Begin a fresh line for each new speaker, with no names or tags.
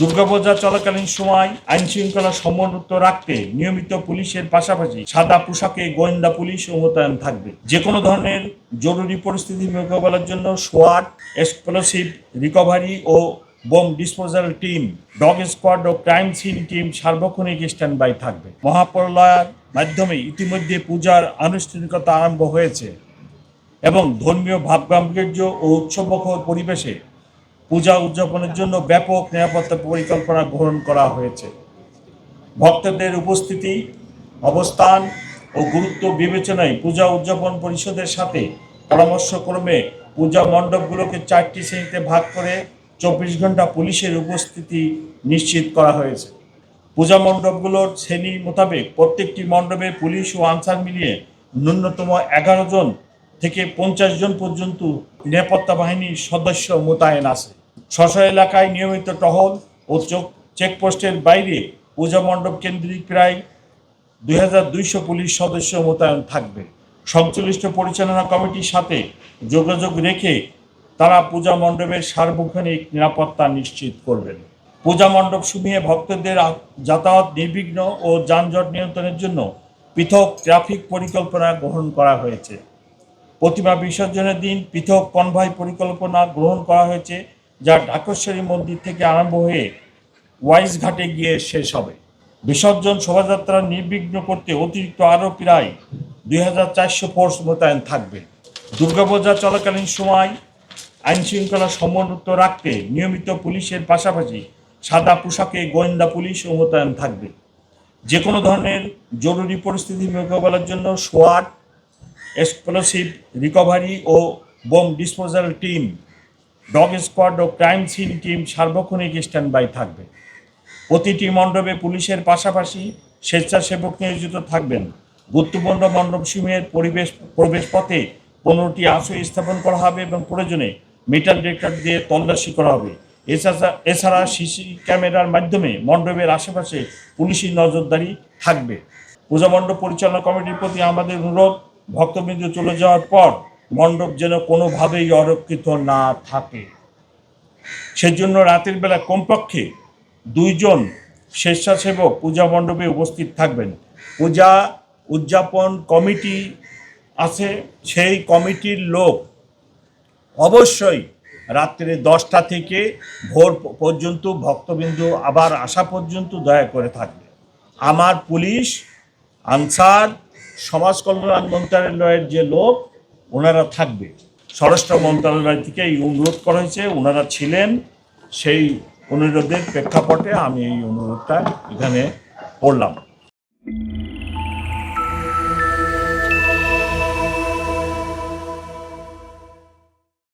দুর্গাপূজা চলাকালীন সময় আইন শৃঙ্খলা সমুন্নত রাখতে নিয়মিত পুলিশের পাশাপাশি সাদা পোশাকে গোয়েন্দা পুলিশ মোতায়েন থাকবে। যে কোনো ধরনের জরুরি পরিস্থিতি মোকাবেলার জন্য সোয়াট এক্সপ্লোসিভ রিকভারি ও bomb disposal team, dog squad ও ক্রাইম সিন টিম সার্বক্ষণিক স্ট্যান্ড বাই থাকবে। মহাপ্রলয়ের মাধ্যমে ইতিমধ্যে পূজার আনুষ্ঠানিকতা আরম্ভ হয়েছে এবং ধর্মীয় ভাবগাম্ভীর্য ও উৎসবমুখর পরিবেশে পূজা উদযাপনের জন্য ব্যাপক নিরাপত্তা পরিকল্পনা গ্রহণ করা হয়েছে। ভক্তদের উপস্থিতি, অবস্থান ও গুরুত্ব বিবেচনায় পূজা উদযাপন পরিষদের সাথে পরামর্শক্রমে পূজা মণ্ডপগুলোকে চারটি শ্রেণীতে ভাগ করে চব্বিশ ঘণ্টা পুলিশের উপস্থিতি নিশ্চিত করা হয়েছে। পূজা মণ্ডপগুলোর শ্রেণি মোতাবেক প্রত্যেকটি মণ্ডপে পুলিশ ও আনসার মিলিয়ে ন্যূনতম এগারো জন থেকে পঞ্চাশ জন পর্যন্ত নিরাপত্তা বাহিনীর সদস্য মোতায়েন আছে। স্ব এলাকায় নিয়মিত টহল ও চেকপোস্টের বাইরে পূজা মণ্ডপ কেন্দ্রিক প্রায় দুই হাজার দুইশো পুলিশ সদস্য মোতায়েন থাকবে। সংশ্লিষ্ট পরিচালনা কমিটির সাথে যোগাযোগ রেখে তারা পূজা মণ্ডপের সার্বক্ষণিক নিরাপত্তা নিশ্চিত করবেন। পূজা মণ্ডপ সমূহে ভক্তদের যাতায়াত নির্বিঘ্ন ও যানজট নিয়ন্ত্রণের জন্য পৃথক ট্রাফিক পরিকল্পনা গ্রহণ করা হয়েছে। প্রতিমা বিসর্জনের দিন পৃথক কনভয় পরিকল্পনা গ্রহণ করা হয়েছে। যা ঢাকেশ্বরী মন্দির থেকে আরম্ভ হয়ে ওয়াইজ ঘাটে গিয়ে শেষ হবে। বিসর্জন শোভাযাত্রা নির্বিঘ্ন করতে অতিরিক্ত আরও প্রায় দুই হাজার চারশো ফোর্স মোতায়েন থাকবে। দুর্গাপূজা চলাকালীন সময় আইন শৃঙ্খলা সমুন্নত রাখতে নিয়মিত পুলিশের পাশাপাশি সাদা পোশাকে গোয়েন্দা পুলিশ ও মোতায়েন থাকবে। যে কোনো ধরনের জরুরি পরিস্থিতি মোকাবেলার জন্য সোয়াট এক্সপ্লোসিভ রিকভারি ও bomb disposal team dog squad ও ক্রাইম সিন টিম সার্বক্ষণিক স্ট্যান্ড বাই থাকবে। প্রতিটি মণ্ডপে পুলিশের পাশাপাশি স্বেচ্ছাসেবক নিয়োজিত থাকবেন। গুরুত্বপূর্ণ মণ্ডপসমূহের পরিবেশ প্রবেশ পথে পনেরোটি আসু স্থাপন করা হবে এবং প্রয়োজনে মিটার ডিটেক্টর দিয়ে তল্লাশি করা হবে। এছাড়া এছাড়া সিসি ক্যামেরার মাধ্যমে মণ্ডপের আশেপাশে পুলিশি নজরদারি থাকবে। পূজা মণ্ডপ পরিচালনা কমিটির প্রতি আমাদের অনুরোধ, ভক্তবৃন্দ চলে যাওয়ার পর মণ্ডপ যেন কোনোভাবেই অরক্ষিত না থাকে। সেজন্য রাতের বেলা কমপক্ষে দুইজন স্বেচ্ছাসেবক পূজা মণ্ডপে উপস্থিত থাকবেন। পূজা উদযাপন কমিটি আছে, সেই কমিটির লোক অবশ্যই রাত্রে দশটা থেকে ভোর পর্যন্ত ভক্তবিন্দু আবার আসা পর্যন্ত দয়া করে থাকবে। আমার পুলিশ, আনসার, সমাজ কল্যাণ মন্ত্রণালয়ের যে লোক ওনারা থাকবে। স্বরাষ্ট্র মন্ত্রণালয় থেকে এই অনুরোধ করা হয়েছে, ওনারা ছিলেন, সেই অনুরোধের প্রেক্ষাপটে আমি এই অনুরোধটা এখানে করলাম